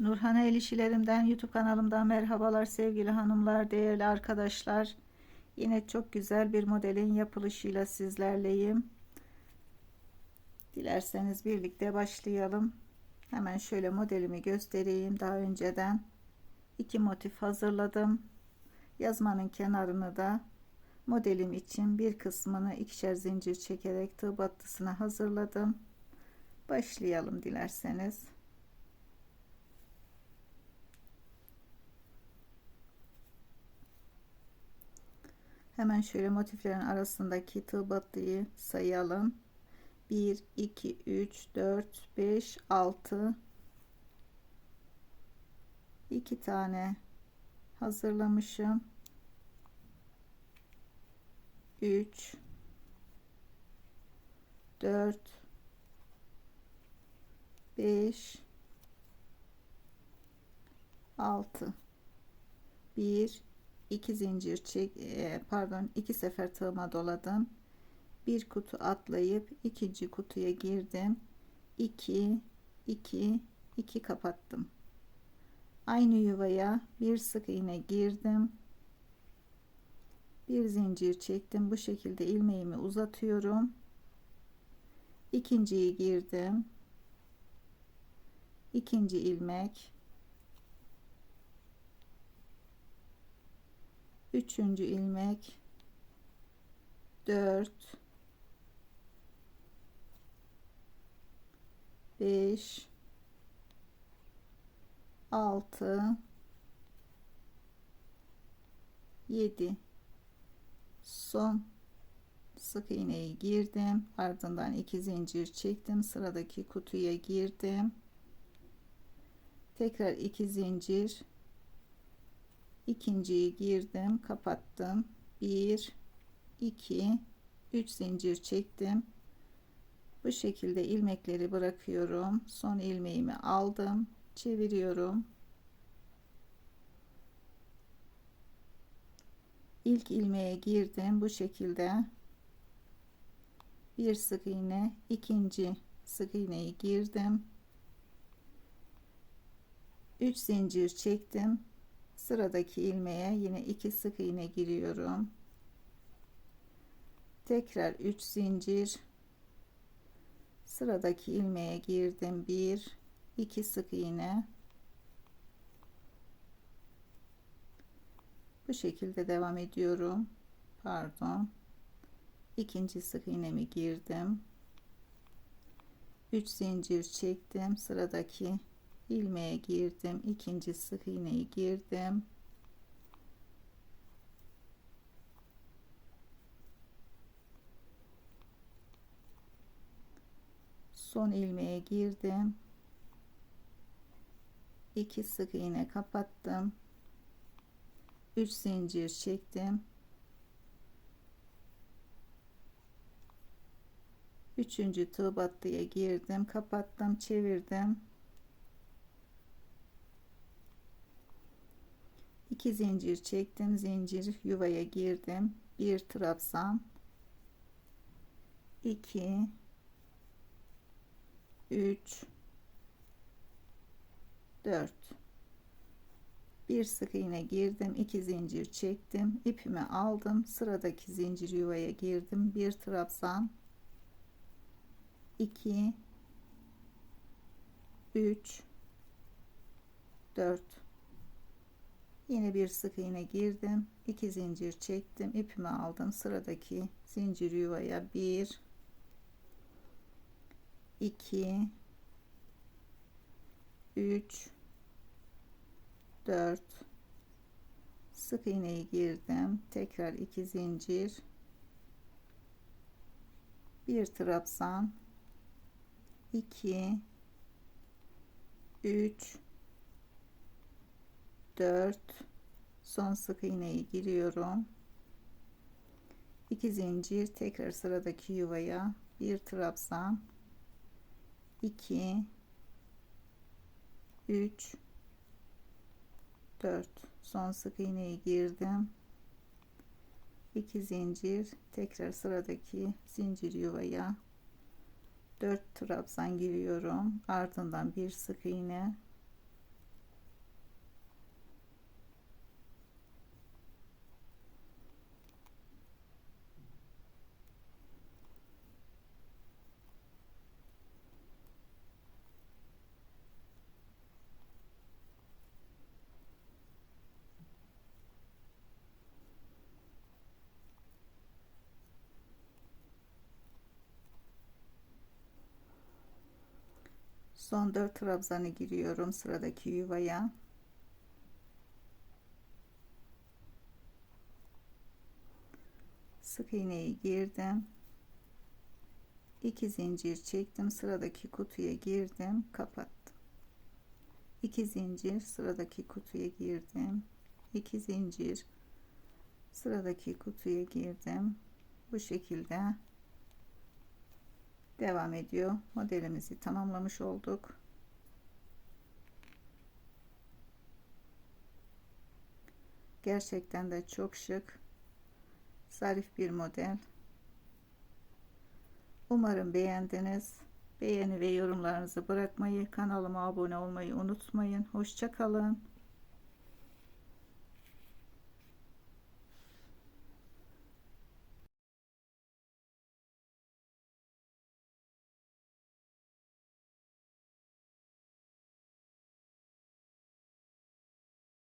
Nurhan El İşlerimden YouTube kanalımdan merhabalar sevgili hanımlar, değerli arkadaşlar. Yine çok güzel bir modelin yapılışıyla sizlerleyim. Dilerseniz birlikte başlayalım. Hemen şöyle modelimi göstereyim. Daha önceden iki motif hazırladım. Yazmanın kenarını da modelim için bir kısmını ikişer zincir çekerek tığ battısına hazırladım. Başlayalım dilerseniz. Hemen şöyle motiflerin arasındaki tığ battıyı sayalım. 1 2 3 4 5 6 2 tane hazırlamışım. 3 4 5 6 1 2 zincir çek e, pardon iki sefer tığıma doladım. Bir kutu atlayıp ikinci kutuya girdim. 2 2 2 kapattım. Aynı yuvaya bir sık iğne girdim. Bir zincir çektim. Bu şekilde ilmeğimi uzatıyorum. İkinciyi girdim. İkinci ilmek üçüncü ilmek. 4 5 6 7 son. Sık iğneyi girdim. Ardından iki zincir çektim. Sıradaki kutuya girdim. Tekrar iki zincir ikinciyi girdim kapattım. 1 2 3 zincir çektim. Bu şekilde ilmekleri bırakıyorum. Son ilmeğimi aldım çeviriyorum. İlk ilmeğe girdim bu şekilde. Bir sık iğne ikinci sık iğneyi girdim. 3 zincir çektim sıradaki ilmeğe yine iki sık iğne giriyorum. Tekrar 3 zincir. Sıradaki ilmeğe girdim. 1 2 sık iğne. Bu şekilde devam ediyorum. Pardon. İkinci sık iğnemi girdim. 3 zincir çektim. Sıradaki ilmeğe girdim. İkinci sık iğneyi girdim. Son ilmeğe girdim. 2 sık iğne kapattım. 3 zincir çektim. Üçüncü tığ battıya girdim. Kapattım çevirdim 2 zincir çektim zincir yuvaya girdim. Bir trabzan. 2 3 4 bir sık iğne girdim 2 zincir çektim. İpimi aldım sıradaki zincir yuvaya girdim. Bir trabzan. 2 3 4 yine bir sık iğne girdim 2 zincir çektim ipimi aldım. Sıradaki zincir yuvaya 1 2 3 4 sık iğneyi girdim tekrar 2 zincir. Bir trabzan 2 3 4 son sık iğneyi giriyorum. 2 zincir tekrar sıradaki yuvaya. Bir trabzan. 2 3 4 son sık iğneyi girdim. 2 zincir tekrar sıradaki zincir yuvaya. 4 trabzan giriyorum. Ardından bir sık iğne Son 4 trabzanı giriyorum sıradaki yuvaya. Sık iğneyi girdim. 2 zincir çektim. Sıradaki kutuya girdim, kapattım. 2 zincir sıradaki kutuya girdim. 2 zincir sıradaki kutuya girdim. Bu şekilde devam ediyor. Modelimizi tamamlamış olduk. Gerçekten de çok şık, zarif bir model. Umarım beğendiniz. Beğeni ve yorumlarınızı bırakmayı, kanalıma abone olmayı unutmayın. Hoşça kalın.